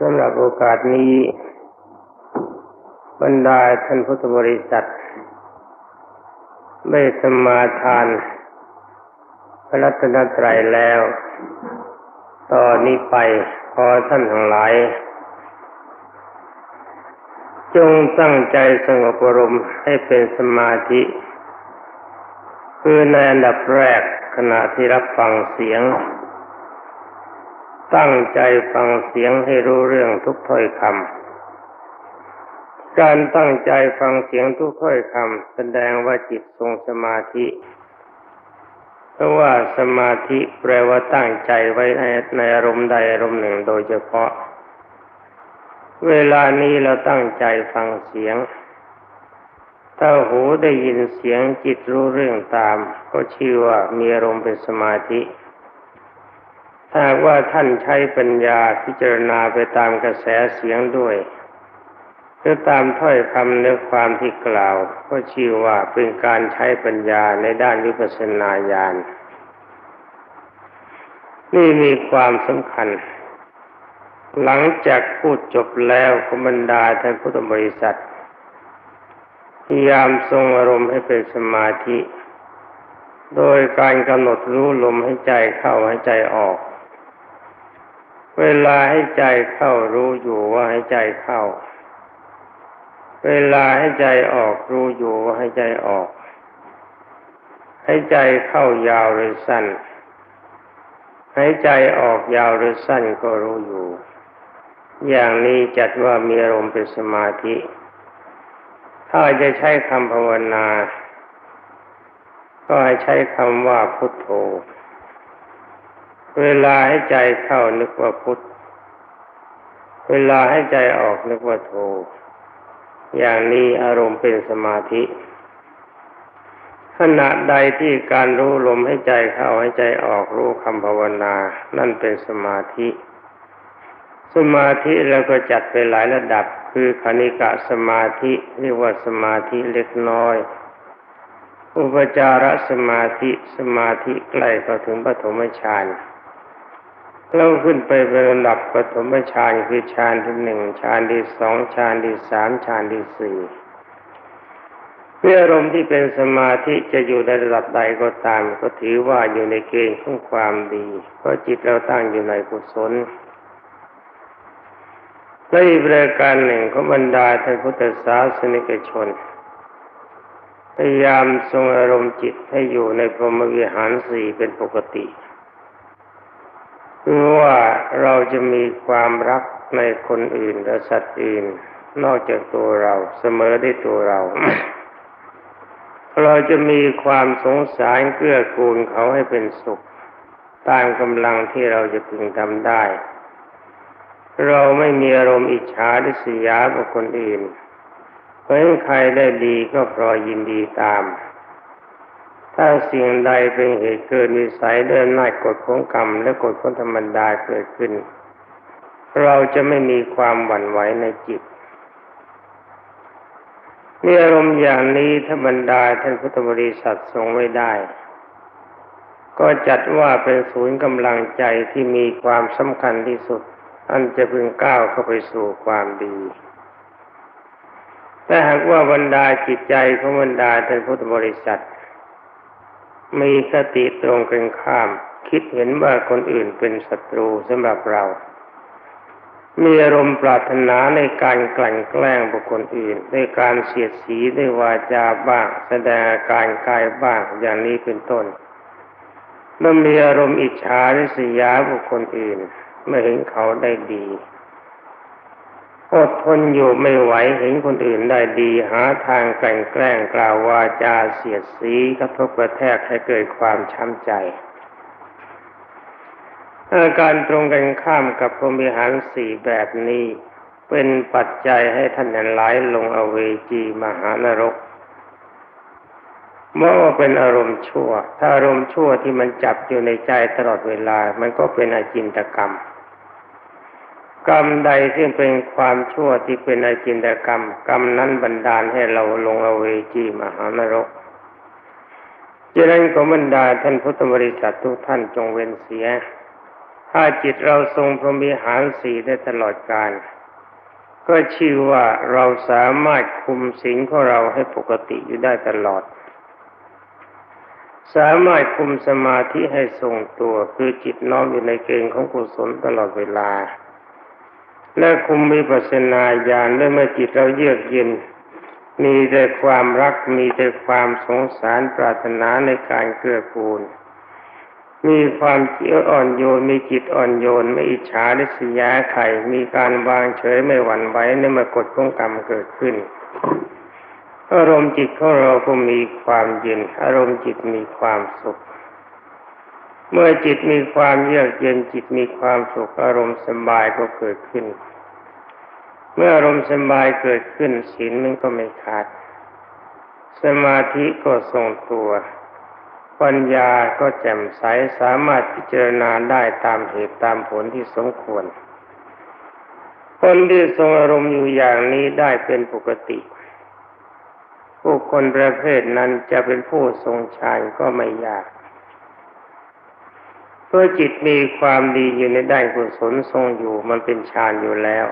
สำหรับโอกาสนี้บรรดาท่านพุทธบริษัทได้สมาทาน พระรัตนตรัยแล้วต่อนนี้ไปขอท่านทั้งหลาย จงตั้งใจสงบอารมณ์ให้เป็นสมาธิ คือในอันดับแรกขณะที่รับฟังเสียง ตั้งใจฟังเสียงให้รู้เรื่องทุกถ้อยคำ การตั้งใจฟังเสียงทุกถ้อยคำแสดงว่าจิตทรงสมาธิ เพราะว่าสมาธิแปลว่าตั้งใจไว้ในอารมณ์ใดอารมณ์หนึ่งโดยเฉพาะ เวลานี้เราตั้งใจฟังเสียง ถ้าหูได้ยินเสียงจิตรู้เรื่องตาม ก็ชื่อว่ามีอารมณ์เป็นสมาธิ ถ้าว่าท่านใช้ปัญญาพิจารณาไปตามกระแสเสียงด้วยหรือตามถ้อยคำเนื้อความที่กล่าว ก็ชื่อว่าเป็นการใช้ปัญญาในด้านวิปัสสนาญาณนี่มีความสำคัญ หลังจากพูดจบแล้วขบรรดาท่านพุทธบริษัทพยายามทรงอารมณ์ให้เป็นสมาธิ โดยการกำหนดรู้ลมให้ใจเข้าให้ใจออก เวลาให้ใจเข้ารู้อยู่ว่าให้ใจเข้า เวลาให้ใจออกรู้อยู่ว่าให้ใจออก ให้ใจเข้ายาวหรือสั้น ให้ใจออกยาวหรือสั้นก็รู้อยู่ อย่างนี้จัดว่ามีอารมณ์เป็นสมาธิ ถ้าจะใช้คำภาวนา ก็ให้ใช้คำว่าพุทโธ เวลาให้ใจเข้านึกว่าพุทธ เวลาให้ใจออกนึกว่าโธอย่างนี้อารมณ์เป็นสมาธิ ขณะใดที่การรู้ลมให้ใจเข้าให้ใจออกรู้คำภาวนา นั่นเป็นสมาธิ สมาธิแล้วก็จัดไปหลายระดับ คือคณิกะสมาธิเรียกว่าสมาธิเล็กน้อยอุปจารสมาธิสมาธิใกล้เข้าถึงปฐมฌาน เราขึ้นไปเป็นระดับปฐมฌานคือฌานที่หนึ่งฌานที่สองฌานที่สามฌานที่สี่เมื่ออารมณ์ที่เป็นสมาธิจะอยู่ในระดับใดก็ตาม ก็ถือว่าอยู่ในเกณฑ์ของความดี เพราะจิตเราตั้งอยู่ในกุศลและอีกประการหนึ่งของบรรดาท่านพุทธศาสนิกชน พยายามทรงอารมณ์จิตให้อยู่ในพรหมวิหารสี่เป็นปกติ คือว่าเราจะมีความรักในคนอื่นและสัตว์อื่น นอกจากตัวเราเสมอได้ตัวเรา เราจะมีความสงสารเกื้อกูลเขาให้เป็นสุข ตามกำลังที่เราจะพึงทำได้ เราไม่มีอารมณ์อิจฉาหรือเสียบุคคลอื่นเพราะใครได้ดีก็พรอยยินดีตาม ถ้าสิ่งใดเป็นเหตุเกิดนิสัยเดินหน้ากฎของกรรม และกฎของธรรมดาเกิดขึ้น เราจะไม่มีความหวั่นไหวในจิตมีอารมณ์อย่างนี้ถ้าบรรดาท่านพุทธบริษัททรงไว้ได้ ก็จัดว่าเป็นศูนย์กำลังใจที่มีความสำคัญที่สุด อันจะพึงก้าวเข้าไปสู่ความดีแต่หากว่าบรรดาจิตใจของบรรดาท่านพุทธบริษัท มีสติตรงกันข้าม คิดเห็นว่าคนอื่นเป็นศัตรูสำหรับเรา มีอารมณ์ปรารถนาในการกลั่นแกล้งบุคคลอื่นในการเสียดสีด้วยวาจาบ้าง แสดงอาการกายบ้างอย่างนี้เป็นต้นเมื่อมีอารมณ์อิจฉาริษยาบุคคลอื่น เมื่อเห็นเขาได้ดี อดทนอยู่ไม่ไหวเห็นคนอื่นได้ดี หาทางแกลั่นแกล้งกล่าววาจาเสียดสีกระทบกระแทกให้เกิดความช้ำใจอาการตรงกันข้ามกับพรมิหารสี่แบบนี้ เป็นปัจจัยให้ท่านนั้นไหลลงอเวจีมหานรกเมื่อเป็นอารมณ์ชั่ว ถ้าอารมณ์ชั่วที่มันจับอยู่ในใจตลอดเวลา มันก็เป็นอาจินตกรรม กรรมใดที่งเป็นความชั่วที่เป็นอาจินตกรรม กรรมนั้นบันดาลให้เราลงอเวจีมหานรกฉะนั้นขอบรรดาท่านพุทธบริษัททุกท่านจงเว้นเสีย ถ้าจิตเราทรงพรหมิหารสีได้ตลอดกาลก็ชื่อว่าเราสามารถคุมสิ่งของเราให้ปกติอยู่ได้ตลอด สามารถคุมสมาธิให้ทรงตัวคือจิตน้อมอยู่ในเกณฑ์ของกุศลตลอดเวลา และคุมวิปัสนาญาณและเมื่อจิตเราเยือกเย็น มีแต่ความรักมีแต่ความสงสารปรารถนาในการเกื้อกูล มีความเจียวอ่อนโยน มีจิตอ่อนโยน ไม่อิจฉาริษยาใครมีการวางเฉยไม่หวั่นไหวในเมื่อกฎของกรรมเกิดขึ้น อารมณ์จิตของเราก็มีความเย็น อารมณ์จิตมีความสุข เมื่อจิตมีความเยือกเย็นจิตมีความสุขอารมณ์สบายก็เกิดขึ้น เมื่ออารมณ์สบายเกิดขึ้นศีลมันก็ไม่ขาด สมาธิก็ทรงตัว ปัญญาก็แจ่มใสสามารถพิจารณาได้ตามเหตุตามผลที่สมควร คนที่ทรงอารมณ์อยู่อย่างนี้ได้เป็นปกติผู้คนประเภทนั้นจะเป็นผู้ทรงฌานก็ไม่ยาก เพราะจิตมีความดีอยู่ในด้านกุศลทรงอยู่มันเป็นฌานอยู่แล้ว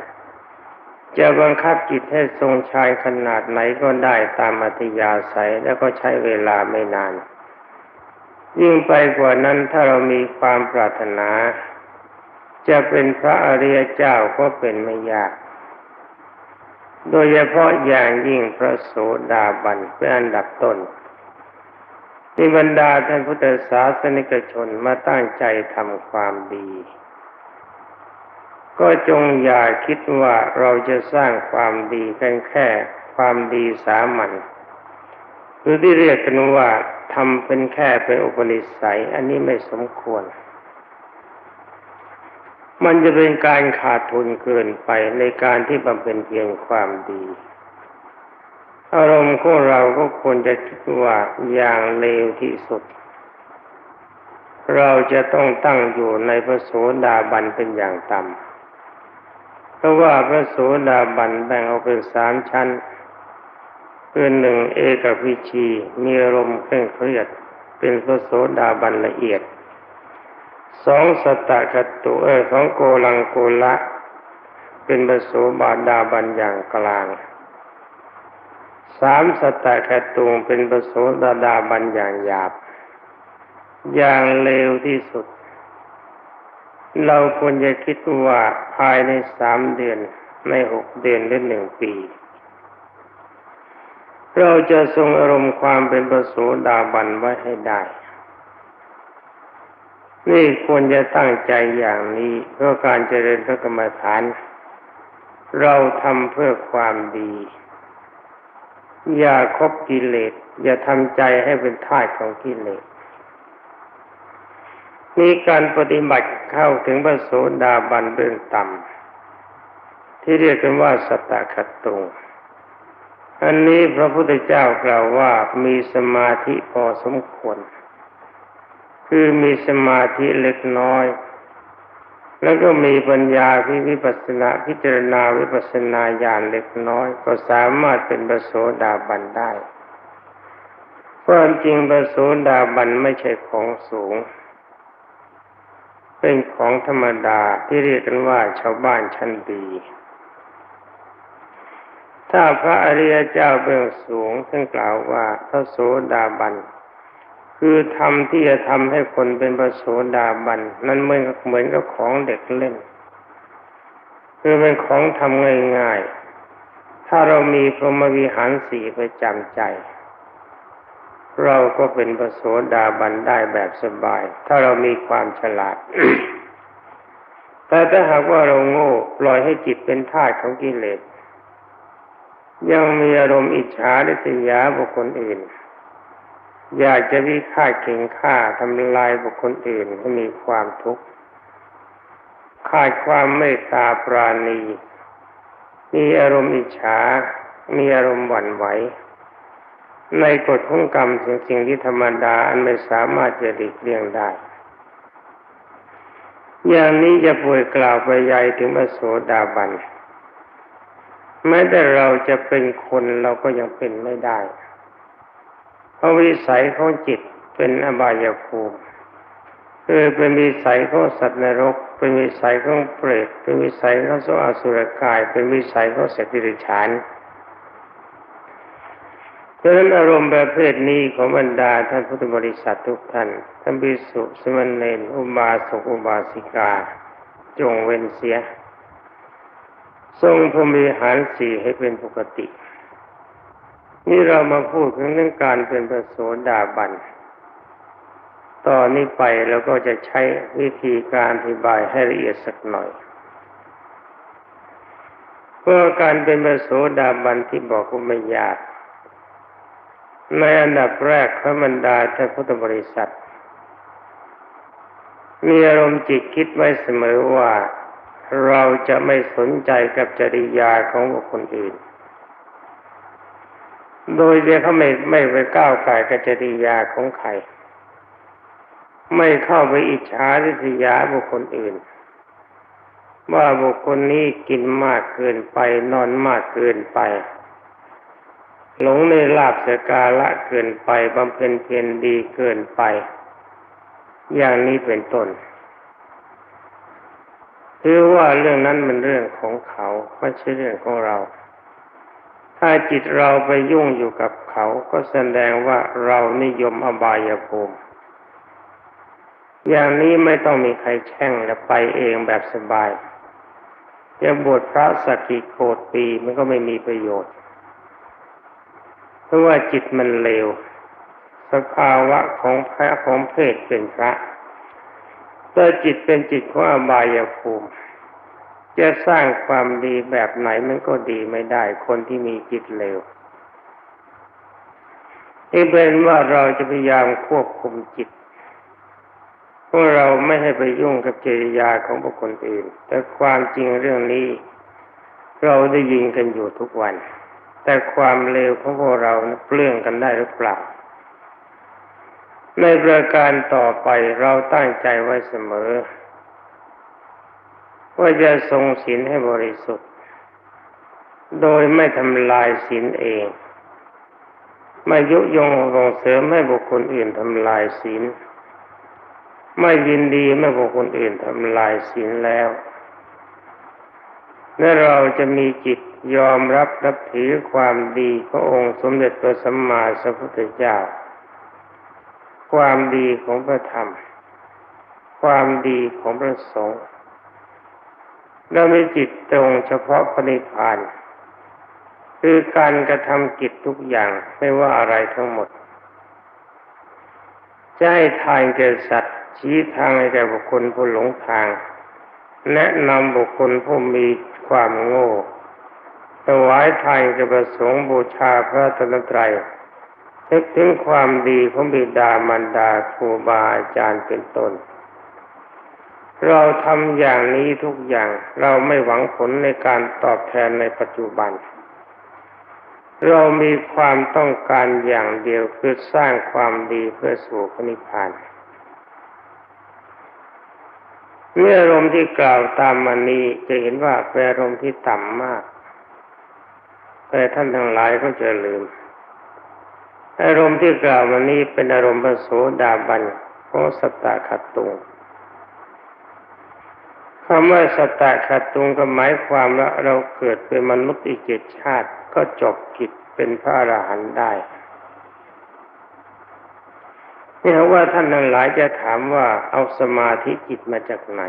จะบังคับจิตให้ทรงฌานขนาดไหนก็ได้ตามอัธยาศัยแล้วก็ใช้เวลาไม่นาน ยิ่งไปกว่านั้นถ้าเรามีความปรารถนา จะเป็นพระอริยเจ้าก็เป็นไม่ยาก โดยเฉพาะอย่างยิ่งพระโสดาบันเป็นอันดับต้น ที่บรรดาท่านพุทธศาสนิกชนมาตั้งใจทำความดี ก็จงอย่าคิดว่าเราจะสร้างความดีเพียงแค่ความดีสามัญหรือที่เรียกกันว่าทำเป็นแค่เป็นอุปนิสัย อันนี้ไม่สมควร มันจะเป็นการขาดทุนเกินไปในการที่บำเพ็ญเพียงความดี อารมณ์ของเราก็ควรจะคิดว่าอย่างเลวที่สุด เราจะต้องตั้งอยู่ในพระโสดาบันเป็นอย่างต่ำเพราะว่าพระโสดาบันแบ่งออกเป็นสามชั้นคือหนึ่งเอกพิชีมีอารมณ์เคร่งเครียด เป็นพระโสดาบันละเอียดสองสตะกตุเออสองโกลังโกละ เป็นบโสบาดาบันอย่างกลาง สามสตะกตุงเป็นบโสดาดาบันอย่างหยาบ อย่างเลวที่สุด เราควรจะคิดว่าภายในสามเดือนในหกเดือนหรือหนึ่งปี เราจะทรงอารมณ์ความเป็นประโสดาบันไว้ให้ได้ นี่ควรจะตั้งใจอย่างนี้เพื่อการเจริญพระกรรมฐาน เราทำเพื่อความดี อย่าคบกิเลส อย่าทำใจให้เป็นทาสของกิเลสมีการปฏิบัติเข้าถึงพระโสดาบันเบื้องต่ำที่เรียกกันว่าสตขัตตุงอันนี้พระพุทธเจ้ากล่าวว่ามีสมาธิพอสมควร คือมีสมาธิเล็กน้อย แล้วก็มีปัญญาพิวิปัสนาพิจารณาวิปัสนาญาณเล็กน้อย ก็สามารถเป็นปโสดาบันได้ความจริงปโสดาบันไม่ใช่ของสูง เป็นของธรรมดาที่เรียกกันว่าชาวบ้านชั้นดี ถ้าพระอริยเจ้าเบื้องสูงท่านกล่าวว่าพระโสดาบัน คือทำที่จะทำให้คนเป็นประโสดาบันนั้นเหมือนเหมือนกับของเด็กเล่น คือเป็นของทำง่ายๆ ถ้าเรามีพรหมวิหารสีไปจำใจ เราก็เป็นประโสดาบันได้แบบสบาย ถ้าเรามีความฉลาด แต่ถ้าหากว่าเราโง่ปล่อยให้จิตเป็นทาสของกิเลสยังมีอารมณ์อิจฉาและสยาบุคคลอื่น อยากจะวิฆาตเข่งฆ่าทำลายบุคคลอื่นให้มีความทุกข์ขาดความเมตตาปราณี มีอารมณ์อิจฉา มีอารมณ์หวั่นไหว ในกฎของกรรมสิ่งสิ่งที่ธรรมดาอันไม่สามารถจะหลีกเลี่ยงได้ อย่างนี้จะป่วยกล่าวไปใหญ่ถึงพระโสดาบันแม้แต่เราจะเป็นคนเราก็ยังเป็นไม่ได้ เพราะวิสัยของจิตเป็นอบายภูมิคือเป็นวิสัยของสัตว์นรก เป็นวิสัยของเปรตเป็นวิสัยของสวอสุรกาย เป็นวิสัยของสัตว์ดิริชานดังนั้นอารมณ์ประเภทนี้ของบรรดาท่านพุทธบริษัททุกท่านท่านบิสุสมณเณรอุบาสกอุบาสิกา จงเว้นเสีย ทรงพรมิหารสี่ให้เป็นปกติ นี่เรามาพูดถึงเรื่องการเป็นพระโสดาบัน ตอนนี้ไปเราก็จะใช้วิธีการอธิบายให้ละเอียดสักหน่อยเพราะการเป็นพระโสดาบันที่บอกว่าไม่ยาก ในอันดับแรกพระบรรดาท่านพุทธบริษัท มีอารมณ์จิตคิดไว้เสมอว่าเราจะไม่สนใจกับจริยาของบุคคลอื่น โดยจะเขาไม่ไม่ไปก้าวไก่กับจริยาของใคร ไม่เข้าไปอิจฉาริษยาบุคคลอื่น ว่าบุคคลนี้กินมากเกินไปนอนมากเกินไป หลงในลาบสกาละเกินไปบำเพ็ญเพียรดีเกินไป อย่างนี้เป็นต้นถือว่าเรื่องนั้นมันเรื่องของเขาไม่ใช่เรื่องของเรา ถ้าจิตเราไปยุ่งอยู่กับเขาก็แสดงว่าเรานิยมอบายภูมิ อย่างนี้ไม่ต้องมีใครแช่งและไปเองแบบสบายจะบวชพระสกกี่โคตรปีมันก็ไม่มีประโยชน์ เพราะว่าจิตมันเลว สภาวะของพระของเพศเป็นพระถ้าจิตเป็นจิตของอบายภูมิ จะสร้างความดีแบบไหนมันก็ดีไม่ได้ คนที่มีจิตเลวนี่เป็นว่าเราจะพยายามควบคุมจิตพวกเราไม่ให้ไปยุ่งกับจริยาของบุคคลอื่น แต่ความจริงเรื่องนี้ เราได้ยินกันอยู่ทุกวัน แต่ความเลวของพวกเราเปลื้องกันได้หรือเปล่า ในประการต่อไปเราตั้งใจไว้เสมอ ว่าจะทรงศีลให้บริสุทธิ์ โดยไม่ทำลายศีลเองไม่ยุยงส่งเสริมให้บุคคลอื่นทำลายศีลไม่ยินดีเมื่อบุคคลอื่นทำลายศีลแล้วและเราจะมีจิตยอมรับรับถือความดีขององค์สมเด็จพระสัมมาสัมพุทธเจ้า ความดีของพระธรรม ความดีของพระสงฆ์ เรามีจิตตรงเฉพาะปณิพาน คือการกระทำกิจทุกอย่างไม่ว่าอะไรทั้งหมดจะให้ทานแก่สัตว์ ชี้ทางให้แก่บุคคลผู้หลงทาง แนะนำบุคคลผู้มีความโง่ถวายทานแก่ประสงค์บูชาพระตนตรัยนึกถึงความดีของบิดามารดาครูบาอาจารย์เป็นต้น เราทำอย่างนี้ทุกอย่างเราไม่หวังผลในการตอบแทนในปัจจุบัน เรามีความต้องการอย่างเดียวคือสร้างความดีเพื่อสู่พระนิพพานเมื่ออารมณ์ที่กล่าวตามมานี้จะเห็นว่าเป็นอารมณ์ที่ต่ำมาก แต่ท่านทั้งหลายก็จะลืม อารมณ์ที่กล่าวมานี้เป็นอารมณ์พระโสดาบันของสตตาขัดตุง คำว่าสตตาขัดตุงก็หมายความว่าเราเกิดเป็นมนุษย์อีกเจ็ดชาติก็จบกิจเป็นพระอรหันต์ได้นี่ว่าท่านทั้งหลายจะถามว่าเอาสมาธิจิตมาจากไหน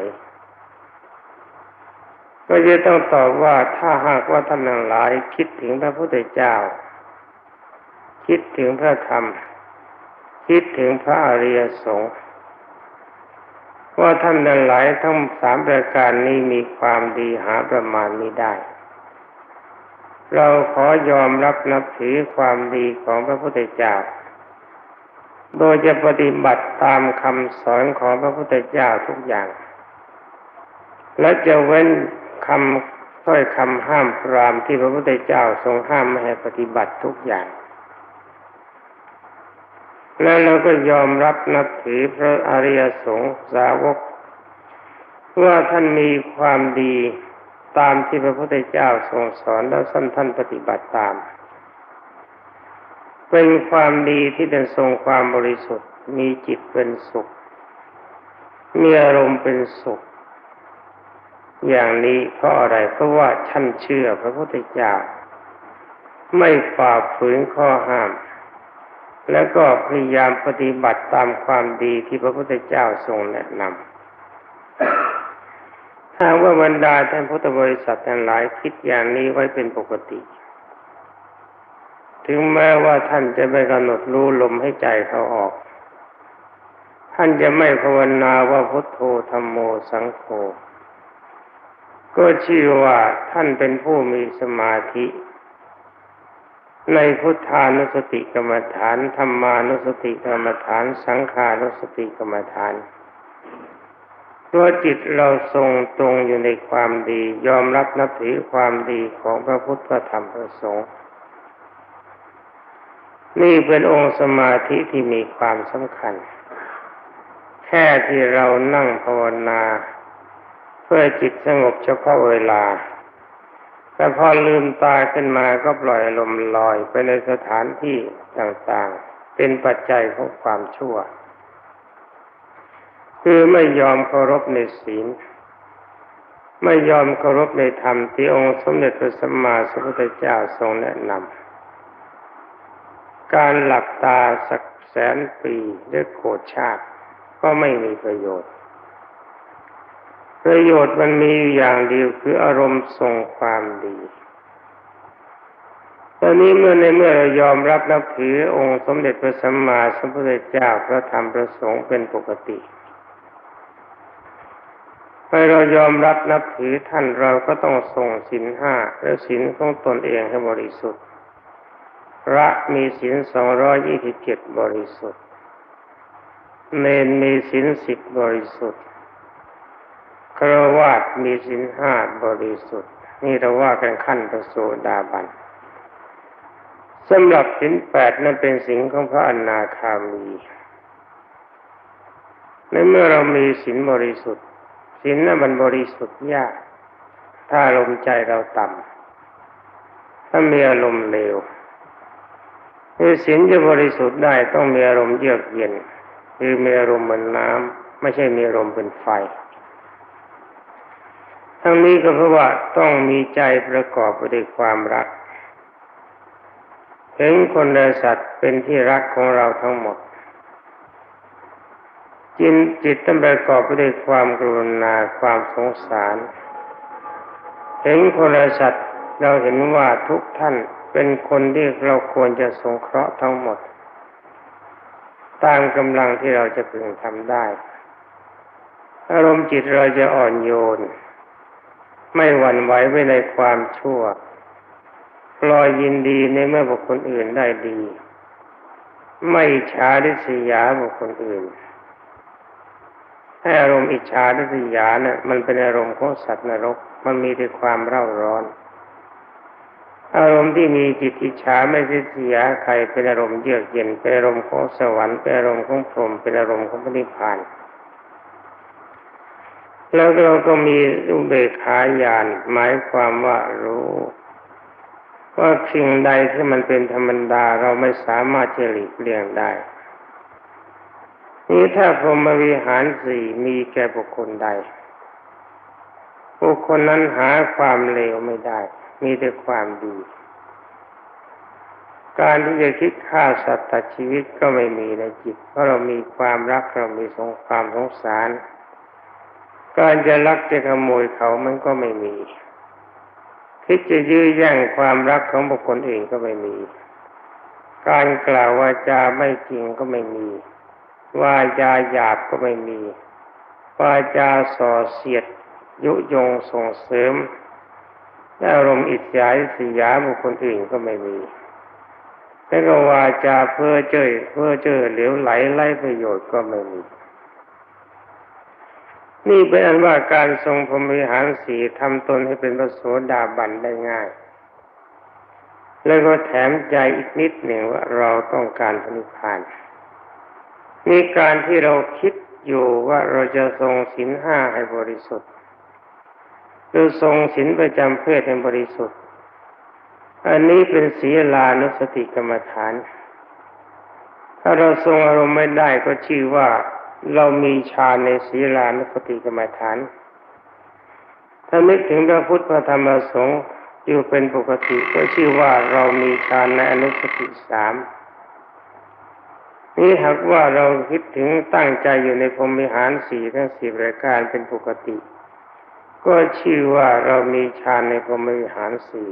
ก็จะต้องตอบว่าถ้าหากว่าท่านทั้งหลายคิดถึงพระพุทธเจ้า คิดถึงพระธรรม คิดถึงพระอริยสงฆ์ ว่าท่านทั้งหลายทั้งสามประการนี้มีความดีหาประมาณนี้ได้ เราขอยอมรับนับถือความดีของพระพุทธเจ้า โดยจะปฏิบัติตามคำสอนของพระพุทธเจ้าทุกอย่าง และจะเว้นคำถ้อยคำห้ามพรามที่พระพุทธเจ้าทรงห้ามไม่ให้ปฏิบัติทุกอย่าง และเราก็ยอมรับนับถือพระอริยสงฆ์สาวกว่าท่านมีความดีตามที่พระพุทธเจ้าทรงสอนแล้วท่านปฏิบัติตาม เป็นความดีที่จะทรงความบริสุทธิ์ มีจิตเป็นสุข มีอารมณ์เป็นสุข อย่างนี้เพราะอะไรเพราะว่าท่านเชื่อพระพุทธเจ้า ไม่ฝ่าฝืนข้อห้าม แล้วก็พยายามปฏิบัติตามความดีที่พระพุทธเจ้าทรงแนะนำถ้าว่าบรรดาท่านพุทธบริษัททั้งหลายคิดอย่างนี้ไว้เป็นปกติ ถึงแม้ว่าท่านจะไม่กำหนดรู้ลมให้ใจเขาออก ท่านจะไม่ภาวนาว่าพุทโธธรรมโมสังโฆก็ชื่อว่าท่านเป็นผู้มีสมาธิ ในพุทธานุสติกรรมฐานธรรมานุสติกรรมฐาน สังขานุสติกรรมฐานตัวจิตเราทรงตรงอยู่ในความดี ยอมรับนับถือความดีของพระพุทธธรรมพระสงฆ์นี่เป็นองค์สมาธิที่มีความสำคัญ แค่ที่เรานั่งภาวนา เพื่อจิตสงบเฉพาะเวลา แต่พอลืมตาขึ้นมาก็ปล่อยลมลอยไปในสถานที่ต่างๆ เป็นปัจจัยของความชั่ว คือไม่ยอมเคารพในศีล ไม่ยอมเคารพในธรรมที่องค์สมเด็จพระสัมมาสัมพุทธเจ้าทรงแนะนำการหลับตาสักแสนปีด้วยโกรธชาติก็ไม่มีประโยชน์ ประโยชน์มันมีอย่างเดียวคืออารมณ์ทรงความดี ตอนนี้เมื่อในเมื่อเรายอมรับนับถือองค์สมเด็จพระสัมมาสัมพุทธเจ้าพระธรรมพระสงฆ์เป็นปกติเมื่อเรายอมรับนับถือท่านเราก็ต้องส่งสินห้าและสินของตนเองให้บริสุทธิ์ พระมีสินสองร้อยยี่สิบเจ็ดบริสุทธิ์ เนนมีสินสิบบริสุทธิ์ ครวาสมีสินห้าบริสุทธิ์ นี่เราว่ากันขั้นประโสดาบันสำหรับสินแปดนั้นเป็นสินของพระอนาคามีในเมื่อเรามีสินบริสุทธิ์สินนั้นมันบริสุทธิ์ยาก ถ้าอารมณ์ใจเราต่ำถ้ามีอารมณ์เลวคือสินจะบริสุทธิ์ได้ต้องมีอารมณ์เยือกเย็น คือมีอารมณ์เหมือนน้ำไม่ใช่มีอารมณ์เป็นไฟ ทั้งนี้ก็เพราะว่าต้องมีใจประกอบไปด้วยความรัก เห็นคนและสัตว์เป็นที่รักของเราทั้งหมด จิตจิตต้องประกอบไปด้วยความกรุณาความสงสาร เห็นคนและสัตว์เราเห็นว่าทุกท่านเป็นคนที่เราควรจะสงเคราะห์ทั้งหมด ตามกำลังที่เราจะพึงทำได้ อารมณ์จิตเราจะอ่อนโยน ไม่หวั่นไหวไปในความชั่วปลอยยินดีในเมื่อบุคคลอื่นได้ดี ไม่ช้าดิสยาบุคคลอื่นให้อารมณ์อิจฉาดิสยาเนะ่ยมันเป็นอารมณ์ของสัตว์นรก มันมีแต่ความเร่าร้อน อารมณ์ที่มีจิตอิจฉาไม่ดิสยาใครเป็นอารมณ์เยือกเย็นเป็นอารมณ์ของสวรรค์เป็นอารมณ์ของพรหมเป็นอารมณ์ของพระนิพพาน แล้วเราก็มีอุเบกขาญาณหมายความว่ารู้ว่าสิ่งใดที่มันเป็นธรรมดาเราไม่สามารถจะหลีกเลี่ยงได้ นี่ถ้าพรหมวิหารสี่มีแก่บุคคลใด บุคคลนั้นหาความเลวไม่ได้ มีแต่ความดี การที่จะคิดฆ่าสัตว์ตัดชีวิตก็ไม่มีในจิต เพราะเรามีความรักเรามีสงความสงสาร การจะรักจะขโมยเขามันก็ไม่มี คิดจะยื้อแย่งความรักของบุคคลอื่นก็ไม่มี การกล่าววาจาไม่จริงก็ไม่มี วาจาหยาบก็ไม่มี วาจาส่อเสียด ยุยงส่งเสริมอารมณ์อิจฉาสียาบุคคลอื่นก็ไม่มีแล้วก็วาจาเพื่อเจอเพื่อเจอเหลวไหลไล่ประโยชน์ก็ไม่มี นี่เป็นอันว่าการทรงพรหมิหารสีทำตนให้เป็นพระโสดาบันได้ง่าย แล้วก็แถมใจอีกนิดหนึ่งว่าเราต้องการพระนิพพานมีการที่เราคิดอยู่ว่าเราจะทรงศีลห้าให้บริสุทธิ์หรือทรงศีลประจำเพศให้บริสุทธิ์ อันนี้เป็นศีลานุสติกรรมฐาน ถ้าเราทรงอารมณ์ไม่ได้ก็ชื่อว่า เรามีฌานในศีลานุสติกรรมฐาน ถ้านึกถึงพระพุทธพระธรรมพระสงฆ์อยู่เป็นปกติก็ชื่อว่าเรามีฌานในอนุสติสามนี่หากว่าเราคิดถึงตั้งใจอยู่ในพรมิหารสี่ทั้งสี่รายการเป็นปกติ ก็ชื่อว่าเรามีฌานในพรมิหารสี่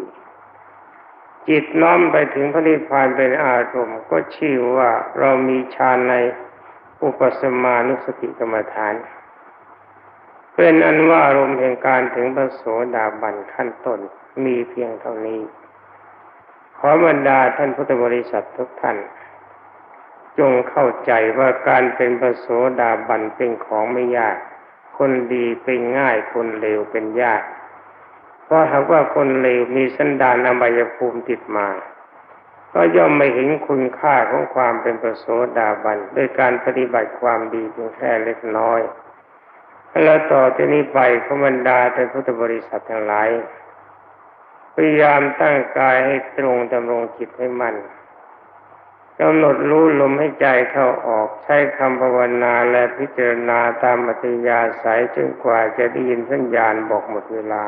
จิตน้อมไปถึงพระนิพพานเป็นอารมณ์ก็ชื่อว่าเรามีฌานใน อุปสมานุสติกรรมฐาน เป็นอันว่าอารมณ์แห่งการถึงพระโสดาบันขั้นต้นมีเพียงเท่านี้ ขอบรรดาท่านพุทธบริษัททุกท่าน จงเข้าใจว่าการเป็นพระโสดาบันเป็นของไม่ยาก คนดีเป็นง่ายคนเลวเป็นยาก เพราะหากว่าคนเลวมีสันดานอบายภูมิติดมา ก็ย่อมไม่เห็นคุณค่าของความเป็นพระโสดาบันด้วยการปฏิบัติความดีเพียงแค่เล็กน้อย แล้วต่อที่นี้ไปขบรรดาท่านพุทธบริษัททั้งหลายพยายามตั้งกายให้ตรงดำรงจิตให้มั่นกำหนดรู้ลมให้ใจเข้าออกใช้คำภาวนาและพิจารณาตามอัธยาศัยจนกว่าจะได้ยินสัญญาณบอกหมดเวลา